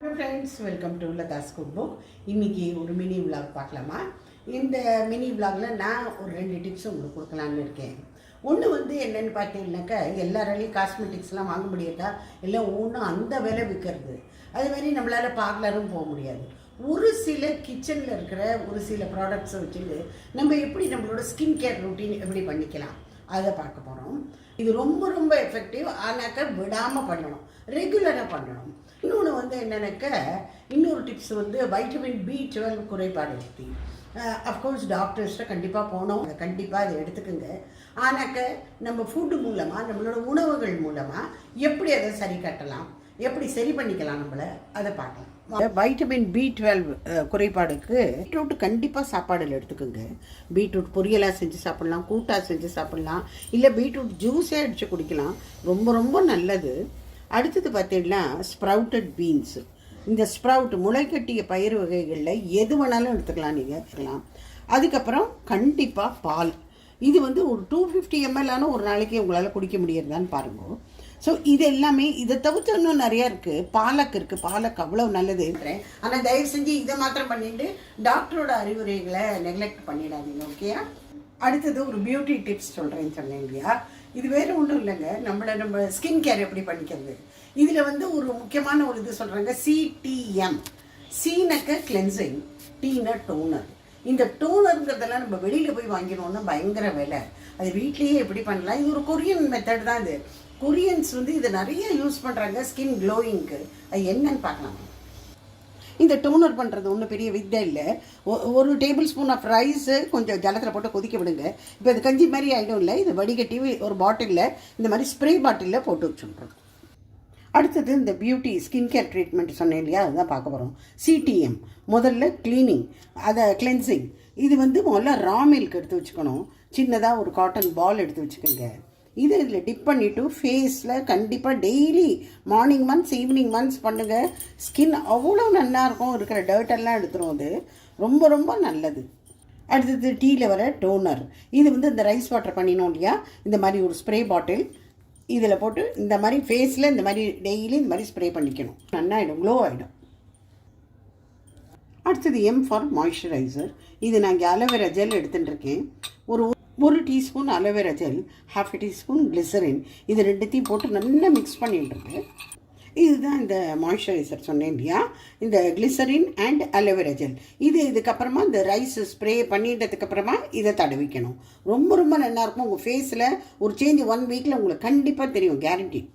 Hello friends welcome to Latha's cook book இன்றைக்கி ஒரு mini vlog பார்க்கலாமா? இந்த மினி vlogல நான் ஒரு ரெண்டு டிப்ஸ் உங்களுக்கு கொடுக்கலான்னு இருக்கேன். ஒன்று வந்து என்னென்னு பார்த்தீங்கன்னாக்கா எல்லாராலையும் காஸ்மெட்டிக்ஸ்லாம் வாங்க முடியாதா? எல்லாம் ஒன்றும் அந்த விலை விற்கிறது அது மாதிரி நம்மளால் பார்லரும் போக முடியாது. ஒரு சில கிச்சனில் இருக்கிற ஒரு சில ப்ராடக்ட்ஸை வச்சுட்டு நம்ம எப்படி நம்மளோட ஸ்கின் கேர் ரொட்டீன் எப்படி பண்ணிக்கலாம்? அதை பார்க்க போகிறோம் இது ரொம்ப ரொம்ப எஃபெக்டிவ் ஆனாக்கா விடாமல் பண்ணணும். ரெகுலராக பண்ணணும். இன்னொன்று வந்து என்னென்னாக்க இன்னொரு டிப்ஸ் வந்து வைட்டமின் பி டுவெல் குறைபாடு பற்றி அஃப்கோர்ஸ் டாக்டர்ஸ்ட்டை கண்டிப்பாக போனோம் கண்டிப்பாக அதை எடுத்துக்கோங்க. ஆனாக்க நம்ம ஃபுட்டு மூலமாக நம்மளோட உணவுகள் மூலமாக எப்படி அதை சரி கட்டலாம்? எப்படி சரி பண்ணிக்கலாம் நம்மளை? அதை பார்க்கலாம். வைட்டமின் பி டுவெல் குறைபாடுக்கு பீட்ரூட் கண்டிப்பாக சாப்பாடில் எடுத்துக்கோங்க. பீட்ரூட் பொரியலாக செஞ்சு சாப்பிட்லாம் கூட்டாக செஞ்சு சாப்பிட்லாம். இல்லை பீட்ரூட் ஜூஸே அடித்து குடிக்கலாம். ரொம்ப ரொம்ப நல்லது. அடுத்தது பார்த்தீங்கன்னா ஸ்ப்ரவுட்டட் பீன்ஸு இந்த ஸ்ப்ரவுட் முளைக்கட்டிய பயிர் வகைகளில் எது வேணாலும் எடுத்துக்கலாம் நீங்கள் எடுத்துக்கலாம். அதுக்கப்புறம் கண்டிப்பாக பால். இது வந்து ஒரு டூ ஃபிஃப்டி எம்எல்லான ஒரு நாளைக்கு உங்களால் குடிக்க முடியறதான்னு பாருங்கள் ஸோ இது எல்லாமே இதை தவிர்த்து இன்னும் நிறையா இருக்குது பாலக் இருக்குது பாலக் அவ்வளோ நல்லது. ஆனால் தயவு செஞ்சு இதை மாத்திரம் பண்ணிட்டு டாக்டரோட அறிவுரைகளை நெக்லெக்ட் பண்ணிடாதீங்க ஓகேயா அடுத்தது ஒரு பியூட்டி டிப்ஸ் சொல்கிறேன்னு சொன்னேன் இல்லையா? இது வேறு ஒன்றும் இல்லைங்க. நம்மளை நம்ம ஸ்கின் கேர் எப்படி பண்ணிக்கிறது? இதில் வந்து ஒரு முக்கியமான ஒரு இது சொல்கிறாங்க சிடிஎம் சீனக்க கிளென்சிங் டீன டோனர் இந்த டோனருங்கிறதெல்லாம் நம்ம வெளியில் போய் வாங்கினோன்னா பயங்கர விலை. அது வீட்லேயே எப்படி பண்ணலாம்? இது ஒரு கொரியன் மெத்தட் தான் இது. கொரியன்ஸ் வந்து இதை நிறைய யூஸ் பண்ணுறாங்க ஸ்கின் க்ளோயிங்க்கு அது என்னன்னு பார்க்கலாம். இந்த டோனர் பண்ணுறது ஒன்றும் பெரிய வித்தை இல்லை. ஒ- ஒரு டேபிள் ஸ்பூன் ஆஃப் ரைஸு கொஞ்சம் ஜலத்தில் போட்டு கொதிக்க விடுங்க. இப்போ இது கஞ்சி மாதிரி ஆகிடும் இல்லை இது வடிகட்டி ஒரு பாட்டிலில் இந்த மாதிரி ஸ்ப்ரே பாட்டிலில் போட்டு வச்சுட்றோம் அடுத்தது இந்த பியூட்டி ஸ்கின் கேர் ட்ரீட்மெண்ட் சொன்னேன் இல்லையா அதுதான் பார்க்க போகிறோம் சிடிஎம் முதல்ல க்ளீனிங் அதை கிளென்சிங் இது வந்து முதல்ல ரா மில்க் எடுத்து வச்சுக்கணும். சின்னதாக ஒரு காட்டன் பால் எடுத்து வச்சுக்கோங்க. இது இதில் டிப் பண்ணிவிட்டு ஃபேஸில் கண்டிப்பாக daily morning months evening months பண்ணுங்கள் ஸ்கின் அவ்வளோ நல்லா இருக்கும். இருக்கிற டர்ட்டெல்லாம் எல்லாம் எடுத்துரும் அது. ரொம்ப ரொம்ப நல்லது. அடுத்தது டீயில் வர டோனர் இது வந்து இந்த ரைஸ் வாட்டர் பண்ணினோம் இல்லையா? இந்த மாதிரி ஒரு ஸ்ப்ரே பாட்டில் இதில் போட்டு இந்த மாதிரி ஃபேஸில் இந்த மாதிரி டெய்லி இந்த மாதிரி ஸ்ப்ரே பண்ணிக்கணும். நன்னாயிடும் க்ளோ ஆகிடும் அடுத்தது எம் ஃபார் மாய்ஸ்சரைசர் இது நான் இங்கே அலோவேரா ஜெல் எடுத்துட்டுருக்கேன் ஒரு ஒரு teaspoon aloe vera gel half teaspoon glycerin இது ரெண்டுத்தையும் போட்டு நல்லா மிக்ஸ் பண்ணிட்டுருக்கு இதுதான் இந்த மாய்ஸ்சரைசர் சொன்னேன் இல்லையா? இந்த கிளிசரின் அண்ட் அலோவேரா ஜெல் இது இதுக்கப்புறமா இந்த ரைஸ் ஸ்ப்ரே பண்ணிட்டதுக்கப்புறமா இதை தடவிக்கணும். ரொம்ப ரொம்ப நல்லாயிருக்கும் உங்கள் ஃபேஸில் ஒரு சேஞ்ச் ஒன் வீக்கில் உங்களுக்கு கண்டிப்பாக தெரியும் கேரண்டி